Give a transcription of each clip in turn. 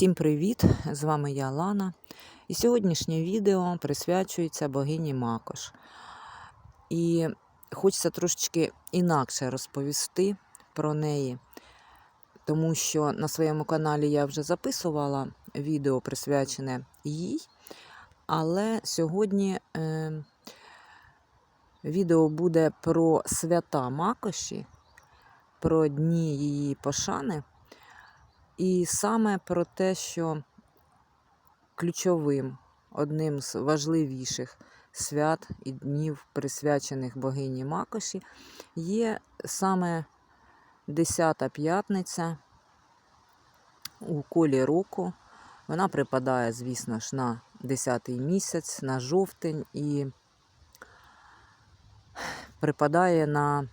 Всім привіт! З вами я Лана. І сьогоднішнє відео присвячується богині Макош. І хочеться трошечки інакше розповісти про неї, тому що на своєму каналі я вже записувала відео присвячене їй. Але сьогодні е, відео буде про свята Макоші, про дні її пошани. І саме про те, що ключовим, одним з важливіших свят і днів, присвячених богині Макоші, є саме 10-та п'ятниця у колі року. Вона припадає, звісно ж, на 10-й місяць, на жовтень і припадає на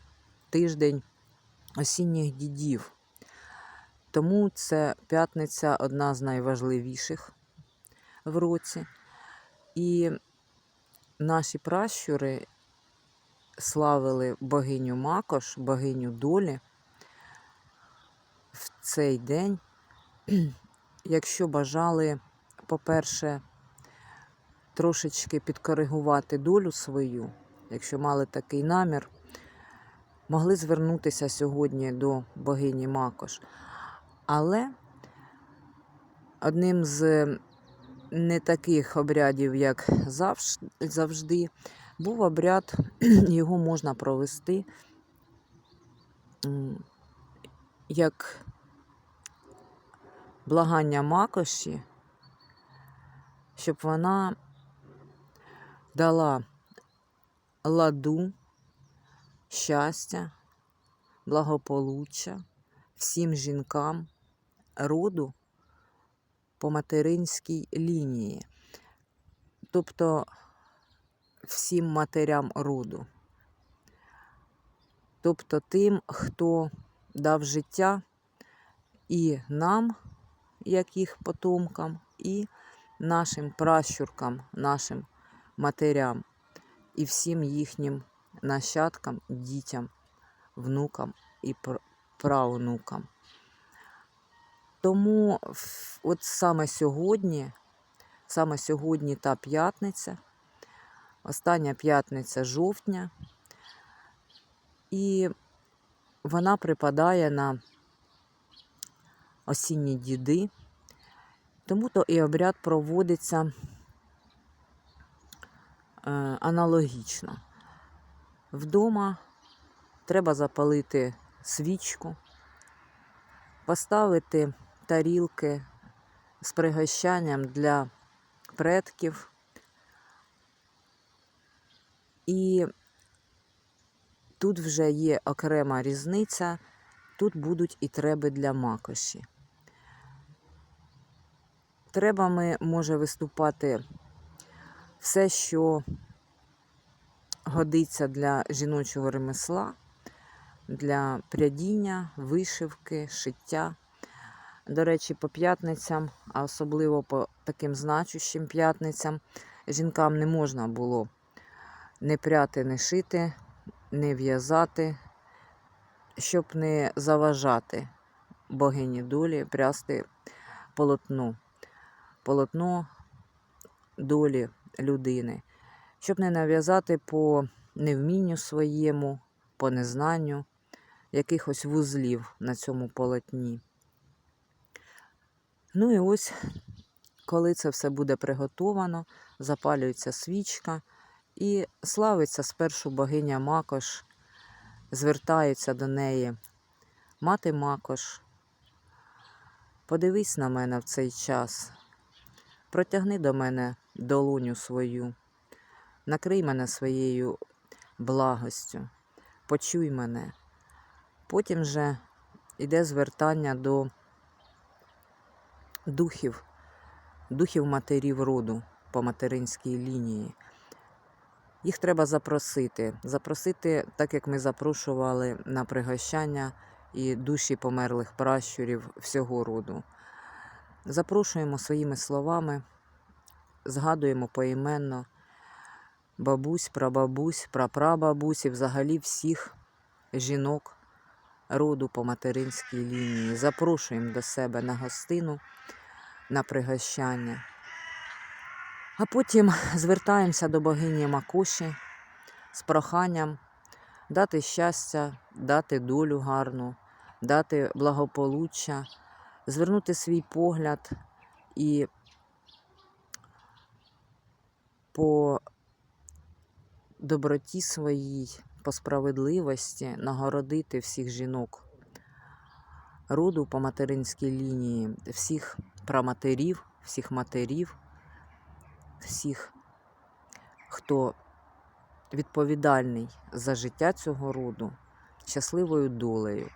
тиждень осінніх дідів. Тому це п'ятниця одна з найважливіших в році. І наші пращури славили богиню Макош, богиню долі в цей день, якщо бажали, по-перше, трошечки підкоригувати долю свою, якщо мали такий намір, могли звернутися сьогодні до богині Макош. Але одним з не таких обрядів, як завжди, був обряд, його можна провести як благання макоші, щоб вона дала ладу, щастя, благополуччя всім жінкам роду по материнській лінії, тобто всім матерям роду, тобто тим, хто дав життя і нам, як їх потомкам, і нашим пращуркам, нашим матерям, і всім їхнім нащадкам, дітям, внукам і правнукам. Тому от саме сьогодні, саме сьогодні та п'ятниця, остання п'ятниця жовтня, і вона припадає на осінні діди, тому то і обряд проводиться е, аналогічно. Вдома треба запалити свічку, поставити тарілки з пригощанням для предків. І тут вже є окрема різниця, тут будуть і треби для макоші. Требами може виступати все, що годиться для жіночого ремесла, для прядіння, вишивки, шиття. До речі, по п'ятницям, а особливо по таким значущим п'ятницям, жінкам не можна було не пряти, не шити, не в'язати, щоб не заважати богині долі прясти полотно, полотно долі людини, щоб не нав'язати по невмінню своєму, по незнанню якихось вузлів на цьому полотні. Ну і ось, коли це все буде приготовано, запалюється свічка і славиться спершу богиня Макош, звертається до неї. Мати Макош, подивись на мене в цей час, протягни до мене долоню свою, накрий мене своєю благостю, почуй мене. Потім же йде звертання до духів, духів матерів роду по материнській лінії. Їх треба запросити. Запросити, так як ми запрошували на пригощання і душі померлих пращурів всього роду. Запрошуємо своїми словами, згадуємо поіменно бабусь, прабабусь, прапрабабусь і взагалі всіх жінок роду по материнській лінії. Запрошуємо до себе на гостину на пригощання. А потім звертаємося до богині Макоші з проханням дати щастя, дати долю гарну, дати благополуччя, звернути свій погляд і по доброті своїй, по справедливості нагородити всіх жінок роду по материнській лінії, всіх праматерів, всіх матерів, всіх, хто відповідальний за життя цього роду щасливою долею.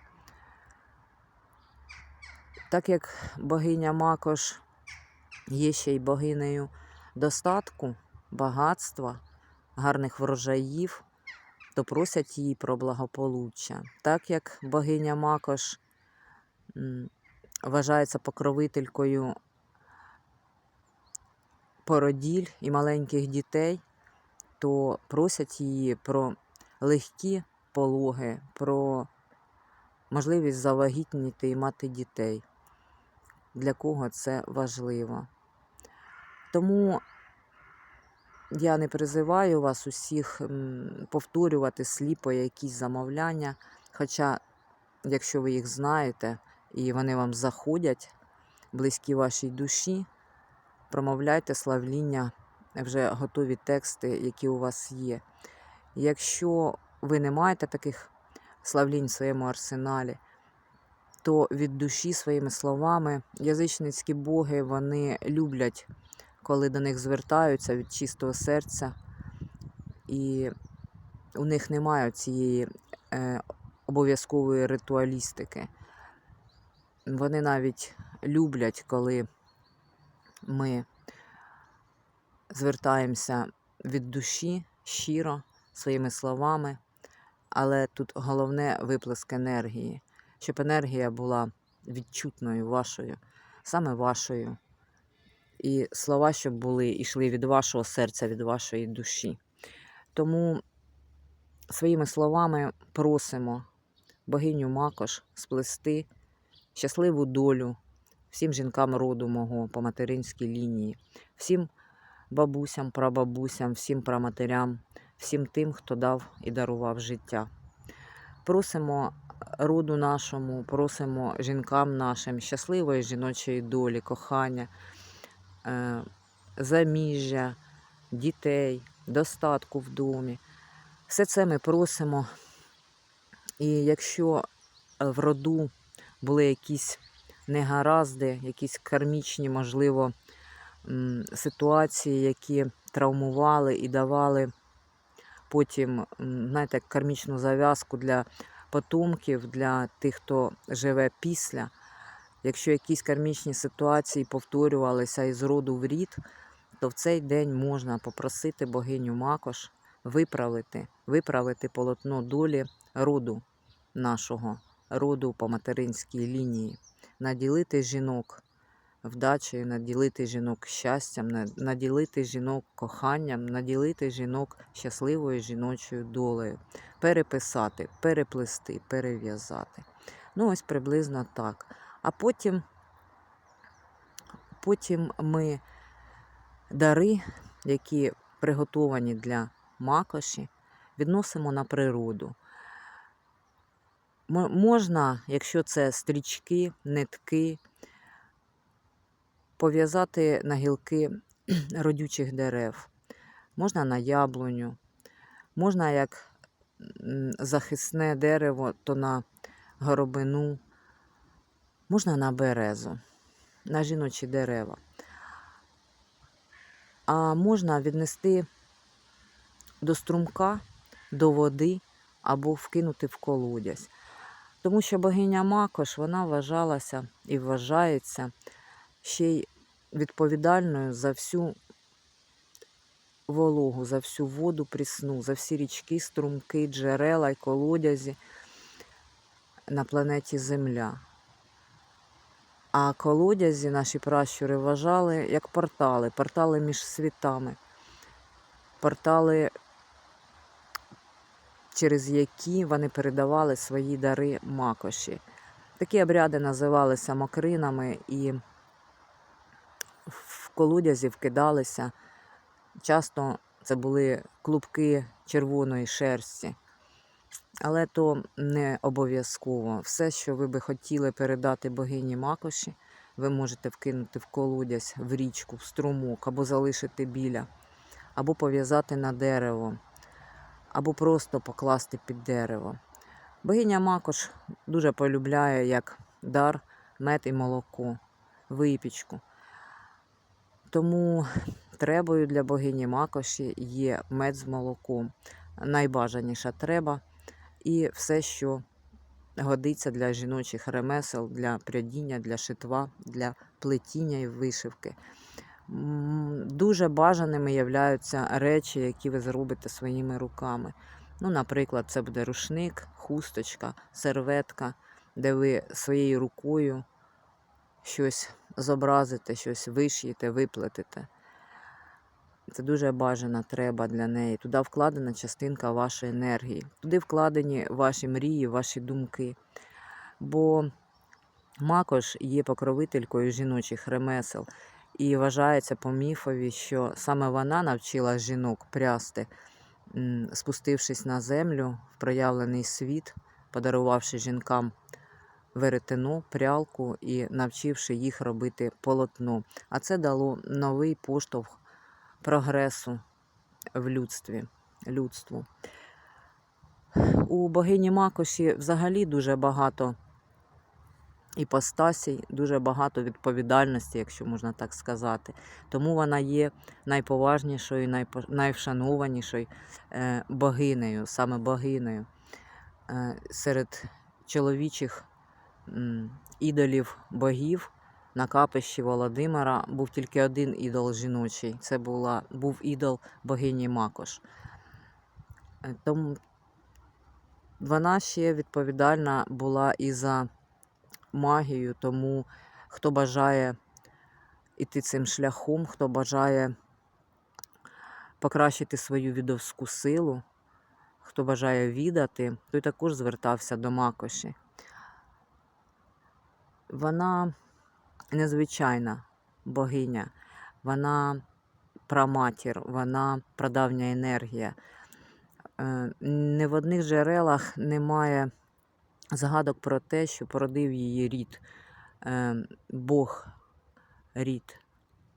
Так як богиня Макош є ще й богинею достатку, багатства, гарних врожаїв, то просять її про благополуччя. Так як богиня Макош вважається покровителькою породіль і маленьких дітей, то просять її про легкі пологи, про можливість завагітніти і мати дітей. Для кого це важливо. Тому я не призиваю вас усіх повторювати сліпо якісь замовляння. Хоча, якщо ви їх знаєте і вони вам заходять, близькі вашій душі, промовляйте славління, вже готові тексти, які у вас є. Якщо ви не маєте таких славлінь в своєму арсеналі, то від душі своїми словами язичницькі боги вони люблять, коли до них звертаються від чистого серця, і у них немає цієї е, обов'язкової ритуалістики. Вони навіть люблять, коли ми звертаємося від душі щиро своїми словами, але тут головне виплеск енергії, щоб енергія була відчутною вашою, саме вашою. І слова, щоб були йшли від вашого серця, від вашої душі. Тому своїми словами просимо богиню Макош сплести щасливу долю всім жінкам роду мого по материнській лінії, всім бабусям, прабабусям, всім праматерям, всім тим, хто дав і дарував життя. Просимо роду нашому, просимо жінкам нашим щасливої жіночої долі, кохання, заміжжя, дітей, достатку в домі. Все це ми просимо. І якщо е, в роду були якісь негаразди, якісь кармічні, можливо, ситуації, які травмували і давали потім, знаєте, кармічну зав'язку для потомків, для тих, хто живе після. Якщо якісь кармічні ситуації повторювалися із роду в рід, то в цей день можна попросити богиню Макош виправити, виправити полотно долі роду нашого, роду по материнській лінії, наділити жінок вдачею, наділити жінок щастям, наділити жінок коханням, наділити жінок щасливою жіночою долею, переписати, переплести, перев'язати. Ну, ось приблизно так. А потім, потім ми дари, які приготовані для макоші, відносимо на природу. Можна, якщо це стрічки, нитки, пов'язати на гілки родючих дерев, можна на яблуню, можна як захисне дерево, то на горобину, можна на березу, на жіночі дерева. А можна віднести до струмка, до води або вкинути в колодязь. Тому що богиня Макош вона вважалася і вважається ще й відповідальною за всю вологу, за всю воду прісну, за всі річки, струмки, джерела й колодязі на планеті Земля. А колодязі наші пращури вважали як портали, портали між світами, портали, через які вони передавали свої дари макоші. Такі обряди називалися мокринами і в колодязі вкидалися. Часто це були клубки червоної шерсті. Але то не обов'язково. Все, що ви би хотіли передати богині Макоші, ви можете вкинути в колодязь, в річку, в струмок, або залишити біля, або пов'язати на дерево, або просто покласти під дерево. Богиня Макош дуже полюбляє як дар мед і молоко, випічку. Тому требою для богині Макоші є мед з молоком. Найбажаніша треба і все, що годиться для жіночих ремесел, для прядіння, для шитва, для плетіння і вишивки. Дуже бажаними являються речі, які ви зробите своїми руками. Ну, наприклад, це буде рушник, хусточка, серветка, де ви своєю рукою щось зобразите, щось вишиєте, виплетете. Це дуже бажана треба для неї. Туди вкладена частинка вашої енергії. Туди вкладені ваші мрії, ваші думки. Бо Макош є покровителькою жіночих ремесел. І вважається по міфові, що саме вона навчила жінок прясти, спустившись на землю в проявлений світ, подарувавши жінкам веретено, прялку і навчивши їх робити полотно. А це дало новий поштовх прогресу в людстві, людству. У богині Макоші взагалі дуже багато іпостасій, дуже багато відповідальності, якщо можна так сказати. Тому вона є найповажнішою, найпо- найвшанованішою е, богинею, саме богинею. Е, Серед чоловічих ідолів богів на капищі Володимира був тільки один ідол жіночий. Це була, був ідол богині Макош. Е, Тому вона ще відповідальна була і за магію, тому хто бажає іти цим шляхом, хто бажає покращити свою відовську силу, хто бажає відати, той також звертався до Макоші. Вона незвичайна богиня, вона праматір, вона прадавня енергія. Е, Не в одних джерелах немає згадок про те, що породив її рід, е, Бог рід,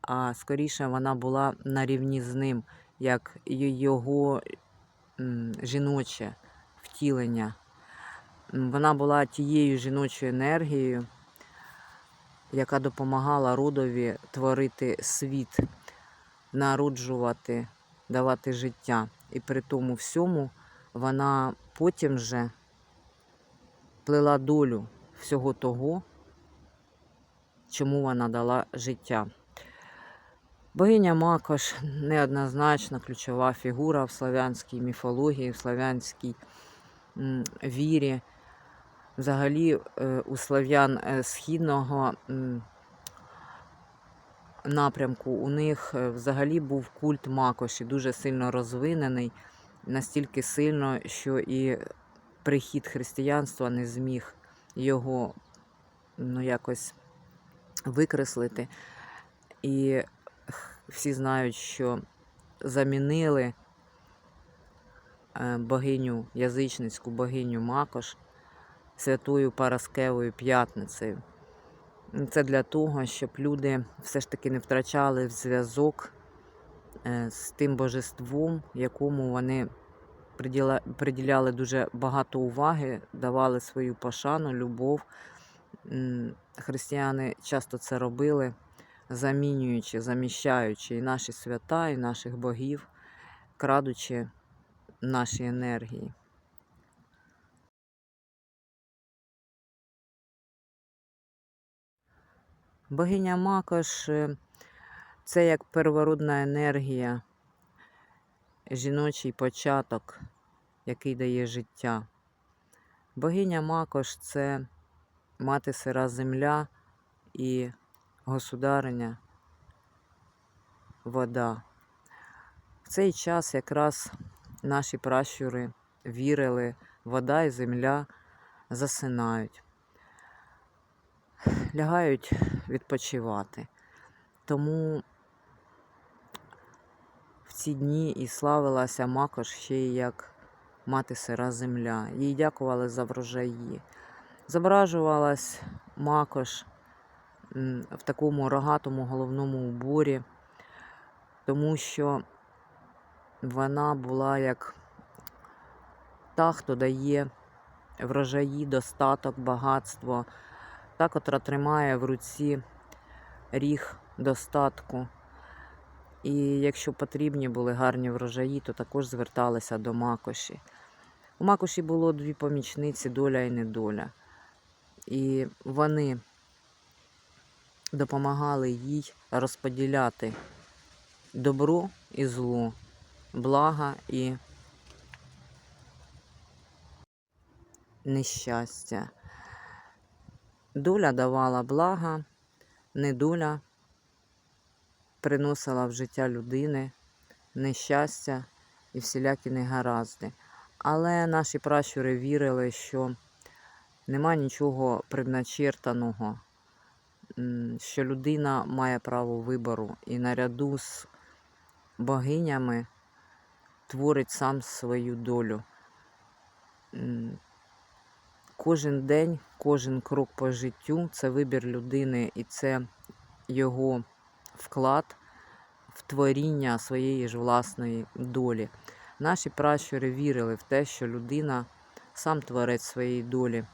а скоріше вона була на рівні з ним, як його жіноче втілення. Вона була тією жіночою енергією, яка допомагала родові творити світ, народжувати, давати життя. І при тому всьому вона потім же плела долю всього того, чому вона дала життя. Богиня Макош неоднозначно ключова фігура в славянській міфології, в славянській вірі. Взагалі е, у слав'ян е, східного напрямку у них е, взагалі був культ Макоші, дуже сильно розвинений, настільки сильно, що і прихід християнства не зміг його ну, якось викреслити. І всі знають, що замінили богиню язичницьку богиню Макош святою Параскевою п'ятницею. Це для того, щоб люди все ж таки не втрачали зв'язок е, з тим божеством, якому вони приділяли дуже багато уваги, давали свою пошану, любов. Християни часто це робили, замінюючи, заміщаючи і наші свята, і наших богів, крадучи наші енергії. Богиня Макош е, це як первородна енергія, жіночий початок, який дає життя. Богиня Макош це мати сира земля і государиня вода. В цей час якраз наші пращури вірили, вода і земля засинають, лягають відпочивати. Тому в ці дні і славилася Макош ще й як мати сира земля. Їй дякували за врожаї. Зображувалась Макош в такому рогатому головному уборі, тому що вона була як та, хто дає врожаї, достаток, багатство, та, котра тримає в руці ріг достатку. І якщо потрібні були гарні врожаї, то також зверталися до Макоші. У Макоші було дві помічниці доля і недоля. І вони допомагали їй розподіляти добро і зло, блага і нещастя. Доля давала блага, недоля приносила в життя людини нещастя і всілякі негаразди. Але наші пращури вірили, що нема нічого предначертаного, що людина має право вибору і наряду з богинями творить сам свою долю. Кожен день, кожен крок по життю це вибір людини і це його вклад в творіння своєї ж власної долі. Наші пращури вірили в те, що людина сам творець своєї долі.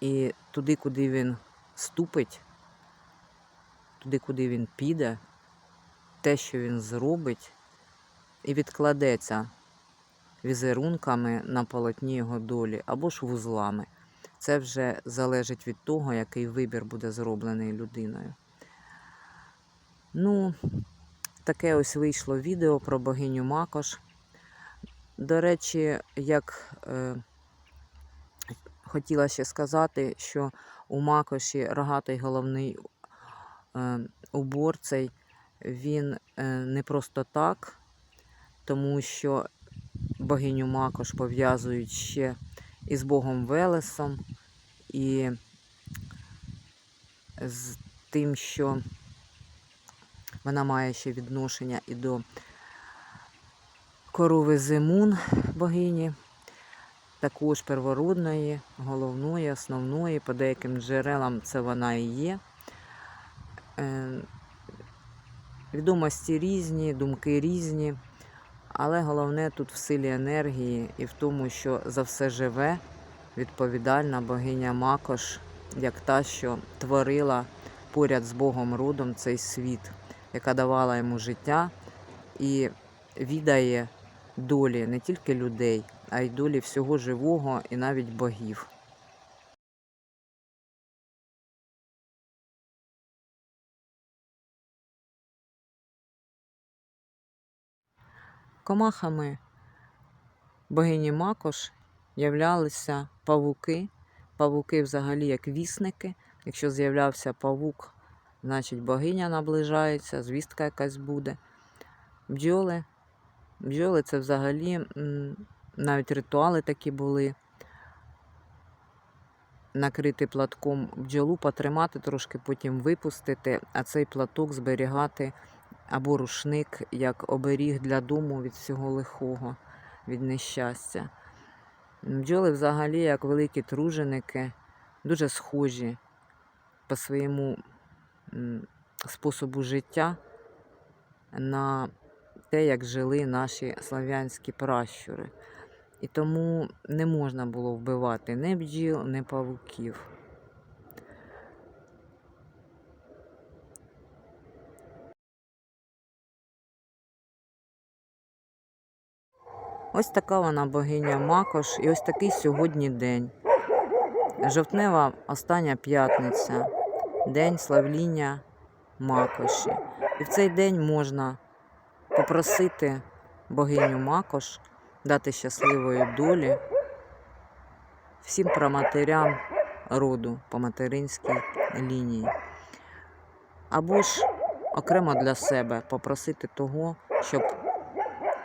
І туди, куди він ступить, туди, куди він піде, те, що він зробить, і відкладеться візерунками на полотні його долі або ж вузлами. Це вже залежить від того, який вибір буде зроблений людиною. Ну, таке ось вийшло відео про богиню Макош. До речі, як е, хотіла ще сказати, що у Макоші рогатий головний е, убор цей, він е, не просто так, тому що богиню Макош пов'язують ще із Богом Велесом і з тим, що вона має ще відношення і до корови Зимун богині, також первородної, головної, основної, по деяким джерелам це вона і є. Е, Відомості різні, думки різні, але головне тут в силі енергії і в тому, що за все живе відповідальна богиня Макош, як та, що творила поряд з Богом родом цей світ, яка давала йому життя і відає долі не тільки людей, а й долі всього живого і навіть богів. Комахами богині Макош являлися павуки. Павуки взагалі як вісники. Якщо з'являвся павук, значить богиня наближається, звістка якась буде. Бджоли. Бджоли це взагалі навіть ритуали такі були. Накрити платком бджолу, потримати трошки, потім випустити, а цей платок зберігати або рушник як оберіг для дому від всього лихого, від нещастя. Бджоли взагалі, як великі труженики, дуже схожі по своєму способу життя на те, як жили наші слав'янські пращури. І тому не можна було вбивати ні бджіл, ні павуків. Ось така вона богиня Макош, і ось такий сьогодні день. Жовтнева остання п'ятниця, день славління Макоші. І в цей день можна попросити богиню Макош дати щасливої долі всім праматерям роду по материнській лінії. Або ж окремо для себе попросити того, щоб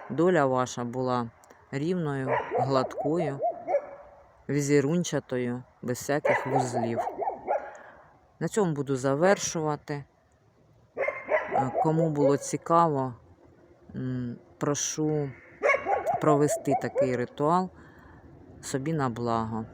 доля ваша була рівною, гладкою, візерунчатою, без всяких вузлів. На цьому буду завершувати. Е, Кому було цікаво, прошу провести такий ритуал собі на благо.